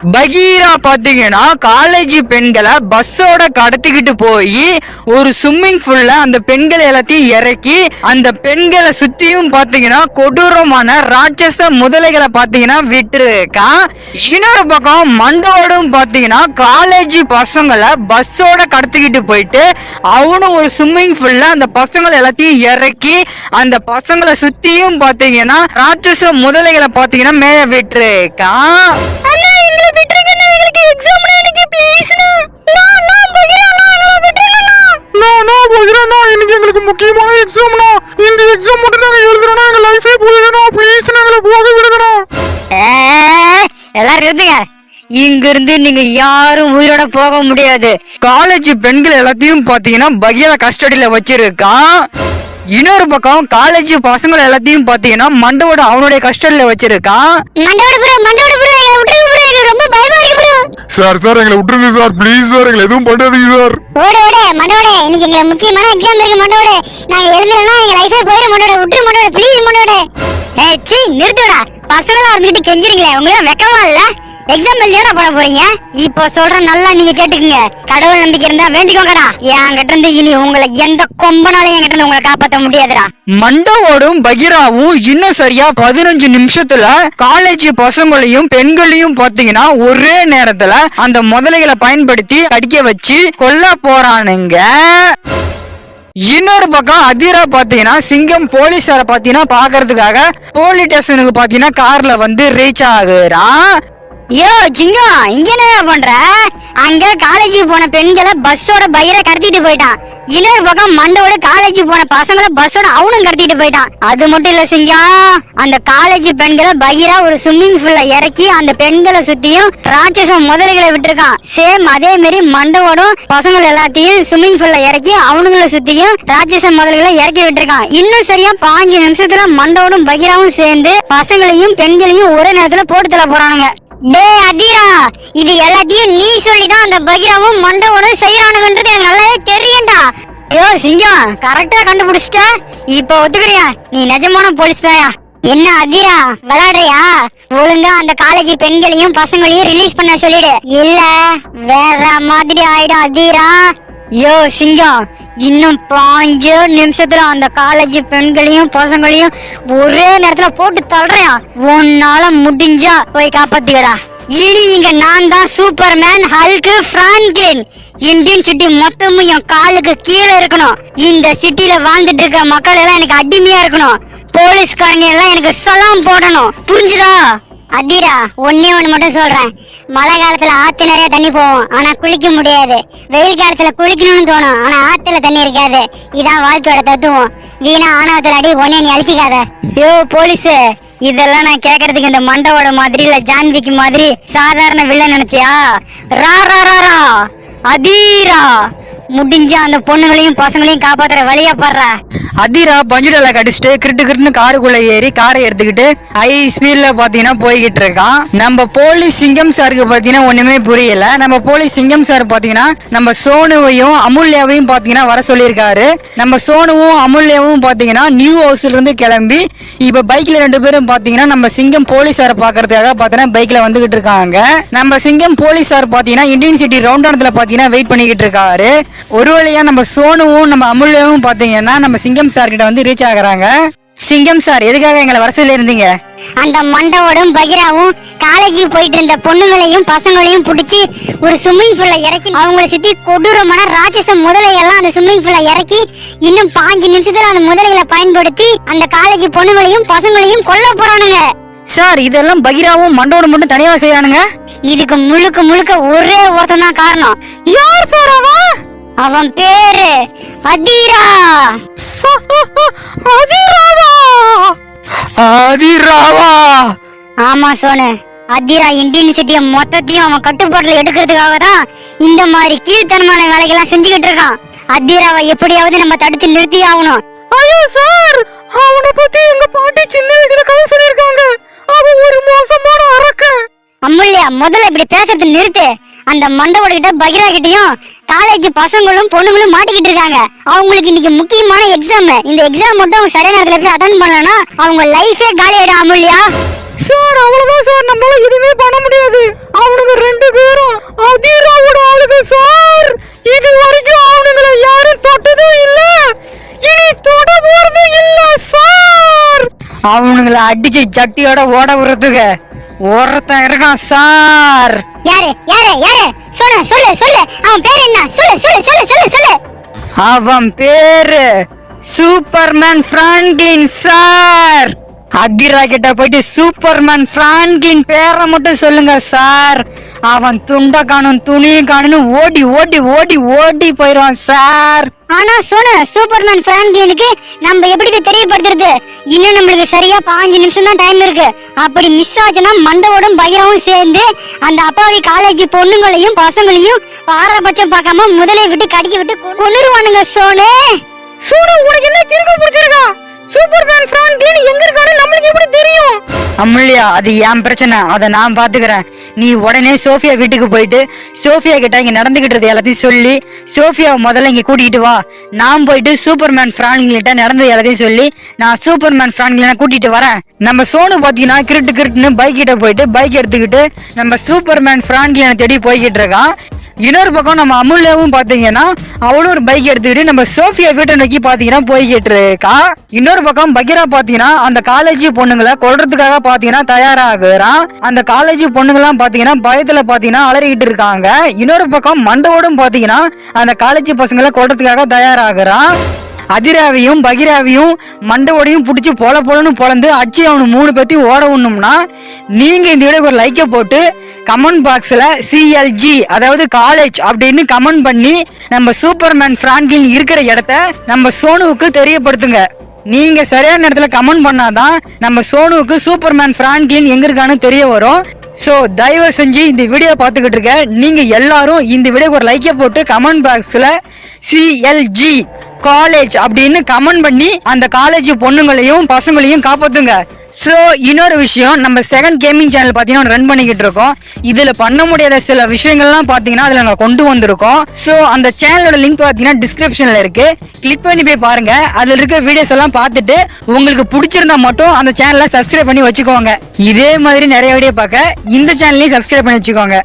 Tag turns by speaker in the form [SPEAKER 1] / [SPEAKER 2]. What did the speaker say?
[SPEAKER 1] பகீரா பாத்தீங்கன்னா காலேஜ் பெண்களை பஸ்ஸோட கடத்திக்கிட்டு போய் ஒரு ஸ்விம்மிங் பூல்ல அந்த பெண்கள் எல்லாத்தையும் இறக்கி அந்த பெண்களை சுத்தியும் பாத்தீங்கன்னா கொடூரமான ராட்சச முதலைகளை பாத்தீங்கன்னா விட்டுருக்கான் இன்னொரு பக்கம் மண்டோடும் பாத்தீங்கன்னா காலேஜ் பசங்களை பஸ்ஸோட கடத்திக்கிட்டு போயிட்டு அவனும் ஒரு ஸ்விம்மிங் பூல்ல அந்த பசங்களை எல்லாத்தையும் இறக்கி அந்த பசங்களை சுத்தியும் பாத்தீங்கன்னா ராட்சச முதலைகளை பாத்தீங்கன்னா மேய விட்டுருக்கான்
[SPEAKER 2] எக்ஸாம்னா இந்த எக்ஸாம் மட்டும் நாங்க எழுதுறோம்னா எங்க லைஃபே போயிடுறா ப்ளீஸ் எங்களை போக விடுங்கண்ணா
[SPEAKER 1] எல்லாரும் இருந்துங்க. இங்க இருந்து நீங்க யாரும் உயிரோட போக முடியாது. காலேஜ் பெண்கள் எல்லாத்தையும் பாத்தீங்கன்னா பகிர கஸ்டடியில வச்சிருக்கான் இன்னொரு பக்கம் காலேஜ் பசங்களை எல்லாத்தையும் பாத்தீங்கன்னா மண்டவோட அவனுடைய கஸ்டடியில வச்சிருக்கான்
[SPEAKER 3] ப்ரோ ப்ரோ ரொம்ப பயமா.
[SPEAKER 2] சார் சார் எங்களை விட்டுருங்க சார். ப்ளீஸ் சார் எங்களை எதுவும் பண்ணாதீங்க சார்.
[SPEAKER 3] ஓடு ஓடு மண்டோட. இன்னைக்கு எங்களுக்கு முக்கியமான எக்ஸாம் இருக்கு மண்டோட. நாங்க எழுதலனா எங்க லைஃபே போயிடும் மண்டோட. விட்டுரு மண்டோட ப்ளீஸ் மண்டோட. ஏய் சீ நிறுத்துடா. பசங்களா இருந்துட்டு கெஞ்சிருங்களே உங்களுக்கு வெக்கமா இல்லை? எக்ஸாம் எழுதியா போட போறீங்க? இப்போ சொல்றேன் நல்லா நீங்க கேட்டுக்கங்க. கடவுள் நம்பிக்கை இருந்தா வேண்டிக்கோங்கடா. என்கிட்ட இருந்து இனி உங்களை எந்த கொம்பனாலும் என்கிட்ட இருந்து உங்களை காப்பாத்த முடியாதுடா.
[SPEAKER 1] மண்டவோடும் பகிராவும் இன்னும் சரியா பதினஞ்சு நிமிஷத்துல காலேஜ் பசங்களையும் பெண்களையும் பாத்தீங்கன்னா ஒரே நேரத்துல அந்த முதலைகளை பயன்படுத்தி அடிக்க வச்சு கொல்ல போறானுங்க. இன்னொரு பக்கம் அதிரா பாத்தீங்கன்னா சிங்கம் போலீஸார பாத்தீங்கன்னா பாக்குறதுக்காக போலீஸ் ஸ்டேஷனுக்கு பாத்தீங்கன்னா கார்ல வந்து ரீச் ஆகுறான்
[SPEAKER 3] யோ ஜிங்கம் இங்க என்ன பண்ற? அங்க காலேஜுக்கு போன பெண்களை பஸ்ஸோட பயிர கடத்திட்டு போயிட்டான். இன்னொரு பக்கம் மண்டோட காலேஜ் போன பசங்களை பஸ்ஸோட அவனும் கடத்திட்டு போயிட்டான். அது மட்டும் இல்ல சிங்கம் அந்த காலேஜ் பெண்களை பயிரா ஒரு ஸ்விம்மிங் பூல்ல இறக்கி அந்த பெண்களை சுத்தியும் ராட்சச முதலைகளை விட்டுருக்கான். சேம் அதே மாதிரி மண்டவோடும் பசங்கள் எல்லாத்தையும் ஸ்விம்மிங் பூல்ல இறக்கி அவனுங்களை சுத்தியும் ராட்சச முதல்களை இறக்கி விட்டுருக்கான். இன்னும் சரியா பாஞ்சு நிமிஷத்துல மண்டவோடும் பகிராவும் சேர்ந்து பசங்களையும் பெண்களையும் ஒரே நேரத்துல போட்டு தள்ள போறானுங்க. டேய் அதிரா இது எல்லாத்தையும் நீ சொல்லிதான் அந்த பகிராவும் மண்டவனும் செய்யறானுங்கன்றது எனக்கு நல்லாவே தெரியும்டா. ஐயோ சிங்கம் கரெக்டா கண்டுபிடிச்சிட்ட. இப்போ ஒத்துக்கிறியா? நீ நிஜமான போலீஸ் தாயா? என்ன அதிரா விளாடுறியா ஒழுங்கா அந்த காலேஜ் பெண்களையும் பசங்களையும் ரிலீஸ் பண்ண சொல்லிடு. இல்ல வேற மாதிரி ஆயிடும் அதிரா யோ சிங்கம் இன்னும் பாஞ்சு நிமிஷத்துல அந்த காலேஜ் பெண்களையும் பசங்களையும் ஒரே நேரத்துல போட்டு தள்ளுறேன். உன்னால முடிஞ்சா போய் காப்பாத்திக்கடா. இனி இங்க நான் தான் சூப்பர்மேன் ஹல்கு பிரான்கின் இந்தியன் சிட்டி மொத்தமும் என் காலுக்கு கீழே இருக்கணும். இந்த சிட்டில வாழ்ந்துட்டு இருக்க மக்கள் எல்லாம் எனக்கு அடிமையா இருக்கணும். போலீஸ்காரங்க எல்லாம் எனக்கு சலாம் போடணும். புரிஞ்சுதா? அதிரா ஒன்னே ஒண்ணு மட்டும் சொல்றேன். மழை காலத்துல ஆத்து நிறைய தண்ணி போவோம் ஆனா குளிக்க முடியாது. வெயில் காலத்துல குளிக்கணும்னு தோணும். ஆனா ஆத்துல தண்ணி இருக்காது. இதான் வாழ்க்கையோட தத்துவம். வீணா ஆணவத்துல அடி ஒன்னே நீ அழிச்சிக்காத. யோ போலீஸ் இதெல்லாம் நான் கேக்குறதுக்கு இந்த மண்டவோட மாதிரி இல்ல ஜான்விக்கு மாதிரி சாதாரண வில்ல நினைச்சியா? ரா ரா ரா ரா. அதீரா. முடிஞ்ச அந்த பொண்ணுங்களையும் பசங்களையும் காப்பாத்துற வழியா பாடுறா.
[SPEAKER 1] அதிரா பஞ்சுடலை அடிச்சுட்டு கிரிட்டு கிரிட்டுன்னு காருக்குள்ள ஏறி காரை எடுத்துக்கிட்டு ஹை ஸ்பீட்ல பாத்தீங்கன்னா போய்கிட்டு இருக்கான். நம்ம போலீஸ் சிங்கம் சாருக்கு பாத்தீங்கன்னா ஒண்ணுமே புரியல. நம்ம போலீஸ் சிங்கம் சார் பாத்தீங்கன்னா நம்ம சோனுவையும் அமுல்யாவையும் பாத்தீங்கன்னா வர சொல்லியிருக்காரு. நம்ம சோனுவும் அமுல்யாவும் பாத்தீங்கன்னா நியூ ஹவுஸ்ல இருந்து கிளம்பி இப்ப பைக்ல ரெண்டு பேரும் பாத்தீங்கன்னா நம்ம சிங்கம் போலீஸார பாக்குறதுக்காக பாத்தீங்கன்னா பைக்ல வந்துகிட்டு இருக்காங்க. நம்ம சிங்கம் போலீஸார் பாத்தீங்கன்னா இந்தியன் சிட்டி ரவுண்டானத்துல பாத்தீங்கன்னா வெயிட் பண்ணிக்கிட்டு இருக்காரு. ஒரு வழியா நம்ம சோனுவும் நம்ம அமுல்யாவும் பாத்தீங்கன்னா நம்ம சிங்கம் சார் கிட்ட வந்து ரீச் ஆகுறாங்க. சிங்கம் சார் எதுக்காக எங்களை வர சொல்லி இருந்தீங்க
[SPEAKER 3] அந்த மண்டவோடும் பகிராவும் காலேஜுக்கு போயிட்டு இருந்த பொண்ணுங்களையும் பசங்களையும் பிடிச்சி ஒரு ஸ்விம்மிங் பூல்ல இறக்கி அவங்கள சுத்தி கொடூரமான ராட்சச முதலை எல்லாம் அந்த ஸ்விம்மிங் பூல்ல இறக்கி இன்னும் பாஞ்சு நிமிஷத்துல அந்த முதலைகளை பயன்படுத்தி அந்த காலேஜ் பொண்ணுங்களையும் பசங்களையும் கொல்ல போறானுங்க.
[SPEAKER 1] சார் இதெல்லாம் பகிராவும் மண்டோடும் மட்டும் தனியா செய்யறானுங்க
[SPEAKER 3] இதுக்கு முழுக்க முழுக்க ஒரே ஒருத்தன் தான் காரணம்.
[SPEAKER 1] யார் சார் அவன்?
[SPEAKER 3] அவன் பேரு அதீரா
[SPEAKER 1] அதிராவா அதிராவா
[SPEAKER 3] ஆமா சோனு அதிரா இந்தியன் சிட்டிய மொத்தத்தையும் அவன் கட்டுப்பாட்டுல எடுக்கிறதுக்காக தான் இந்த மாதிரி கீழ்த்தனமான வேலைகள்லாம் செஞ்சுக்கிட்டு இருக்கான். அதிராவை எப்படியாவது நம்ம தடுத்து நிறுத்தி ஆகணும்.
[SPEAKER 1] ஐயோ சார்! அவனை பத்தி எங்க பாட்டி சின்ன வயசுல கதை சொல்லியிருக்காங்க. அவன் ஒரு மோசமான அரக்கன்.
[SPEAKER 3] அம்முல்யா முதல்ல இப்படி பேசுறது நிறுத்து. அந்த மண்டபோட கிட்ட பகிரா கிட்டயும் காலேஜ் பசங்களும் பொண்ணுங்களும் மாட்டிக்கிட்டு இருக்காங்க. அவங்களுக்கு இன்னைக்கு முக்கியமான எக்ஸாம் இந்த எக்ஸாம் மட்டும் அவங்க சரியான நேரத்துல போய் அட்டன் பண்ணலன்னா அவங்க லைஃபே காலி ஆயிடும் அமுல்யா
[SPEAKER 1] சார் அவ்வளவுதான் சார் நம்மளால எதுவுமே பண்ண முடியாது. அவனுங்க ரெண்டு பேரும் அதிராவோட ஆளுங்க சார் இது வரைக்கும் அவனுங்களை யாரும் தொட்டதே இல்ல. இனி தொட போறது இல்ல சார் அவனுங்களை அடிச்சு சட்டியோட ஓட விடுறதுக்கு ஒருத்தன் இருக்கான் சார்
[SPEAKER 3] யாரு? யாரு? யாரு? சொல்லு சொல்லு சொல்லு. அவன் பேர் என்ன? சொல்லு சொல்லு சொல்லு சொல்லு சொல்லு.
[SPEAKER 1] அவன் பேரு சூப்பர்மேன் பிரான்கின் சார். அகிரா கிட்ட போயிட்டு சூப்பர்மேன் பிரான்கின் பேரை மட்டும் சொல்லுங்க சார். அவன் துண்ட காணும் துணியும் காணும் ஓடி ஓடி ஓடி ஓடி போயிடுவான் சார்.
[SPEAKER 3] ஆனா சொன்ன சூப்பர்மேன் பிரான்கினுக்கு நம்ம எப்படி தெரியப்படுத்துறது? இன்னும் நம்மளுக்கு சரியா பாஞ்சு நிமிஷம் தான் டைம் இருக்கு. அப்படி மிஸ் ஆச்சுன்னா மண்டவோடும் பைரவும் சேர்ந்து அந்த அப்பாவி காலேஜ் பொண்ணுங்களையும் பசங்களையும் பாரபட்சம் பார்க்காம முதலை விட்டு கடிக்க விட்டு கொண்டுருவானுங்க சோனு
[SPEAKER 1] சூடு உனக்கு என்ன கிறுக்கு பிடிச்சிருக்கா? சூப்பர்மேன் பிரான்கின் எங்க இருக்காரு நம்மளுக்கு எப்படி தெரியும்? அமுல்யா அது என் பிரச்சனை? அதை நான் பாத்துக்கிறேன் நீ உடனே சோஃபியா வீட்டுக்கு போயிட்டு சோஃபியா கிட்ட இங்க நடந்துகிட்டு எல்லாத்தையும் சொல்லி சோஃபியாவை முதல்ல இங்க கூட்டிட்டு வா. நான் போயிட்டு சூப்பர்மேன் பிரான்கிட்ட நடந்தது எல்லாத்தையும் சொல்லி நான் சூப்பர்மேன் பிரான்கில கூட்டிட்டு வரேன். நம்ம சோனு பாத்தீங்கன்னா கிரிட்டு கிரிட்டுன்னு பைக் கிட்ட போயிட்டு பைக் எடுத்துக்கிட்டு நம்ம சூப்பர்மேன் பிரான்கில தேடி போய்கிட்டு இருக்கான். இன்னொரு பக்கம் நம்ம அமுல்யாவும் பாத்தீங்கன்னா அவளும் ஒரு பைக் எடுத்துக்கிட்டு நம்ம சோஃபியா வீட்டை நோக்கி பாத்தீங்கன்னா போய்கிட்டு இருக்கா. இன்னொரு பக்கம் பகீரா பாத்தீங்கன்னா அந்த காலேஜ் பொண்ணுங்களை கொள்றதுக்காக பாத்தீங்கன்னா தயாராகிறான். அந்த காலேஜ் பொண்ணுங்களாம் பாத்தீங்கன்னா பயத்துல பாத்தீங்கன்னா அலறிக்கிட்டு இருக்காங்க. இன்னொரு பக்கம் மண்டவோடும் பாத்தீங்கன்னா அந்த காலேஜ் பசங்களை கொள்றதுக்காக தயாராகிறான். அதிராவையும் பகிராவையும் மண்டவோடையும் பிடிச்சி பொல பொலன்னு பொழந்து அடிச்சு அவனு மூணு பத்தி ஓட விடணும்னா நீங்க இந்த வீடியோக்கு ஒரு லைக்கை போட்டு கமெண்ட் பாக்ஸ்ல சிஎல்ஜி அதாவது காலேஜ் அப்படின்னு கமெண்ட் பண்ணி நம்ம சூப்பர்மேன் பிராங்கில் இருக்கிற இடத்த நம்ம சோனுவுக்கு தெரியப்படுத்துங்க. நீங்க சரியான நேரத்துல கமெண்ட் பண்ணாதான் நம்ம சோனுவுக்கு சூப்பர்மேன் பிராங்கின் எங்க இருக்கான்னு தெரிய வரும். சோ தயவு செஞ்சு இந்த வீடியோ பார்த்துக்கிட்டு இருக்க. நீங்க எல்லாரும் இந்த வீடியோக்கு ஒரு லைக்கை போட்டு கமெண்ட் பாக்ஸ்ல சிஎல்ஜி காலேஜ் அப்படின்னு கமெண்ட் பண்ணி அந்த காலேஜ் பொண்ணுங்களையும் பசங்களையும் காப்பாத்துங்க. ஸோ இன்னொரு விஷயம் நம்ம செகண்ட் கேமிங் சேனல் பார்த்தீங்கன்னா ரன் பண்ணிக்கிட்டு இருக்கோம். இதில் பண்ண முடியாத சில விஷயங்கள்லாம் பார்த்தீங்கன்னா அதில் நாங்கள் கொண்டு வந்திருக்கோம். ஸோ அந்த சேனலோட லிங்க் பார்த்தீங்கன்னா டிஸ்கிரிப்ஷனில் இருக்கு. கிளிக் பண்ணி போய் பாருங்க. அதில் இருக்க வீடியோஸ் எல்லாம் பார்த்துட்டு உங்களுக்கு பிடிச்சிருந்தா மட்டும் அந்த சேனலை சப்ஸ்கிரைப் பண்ணி வச்சுக்கோங்க. இதே மாதிரி நிறைய வீடியோ பார்க்க இந்த சேனலையும் சப்ஸ்கிரைப் பண்ணி வச்சுக்கோங்க.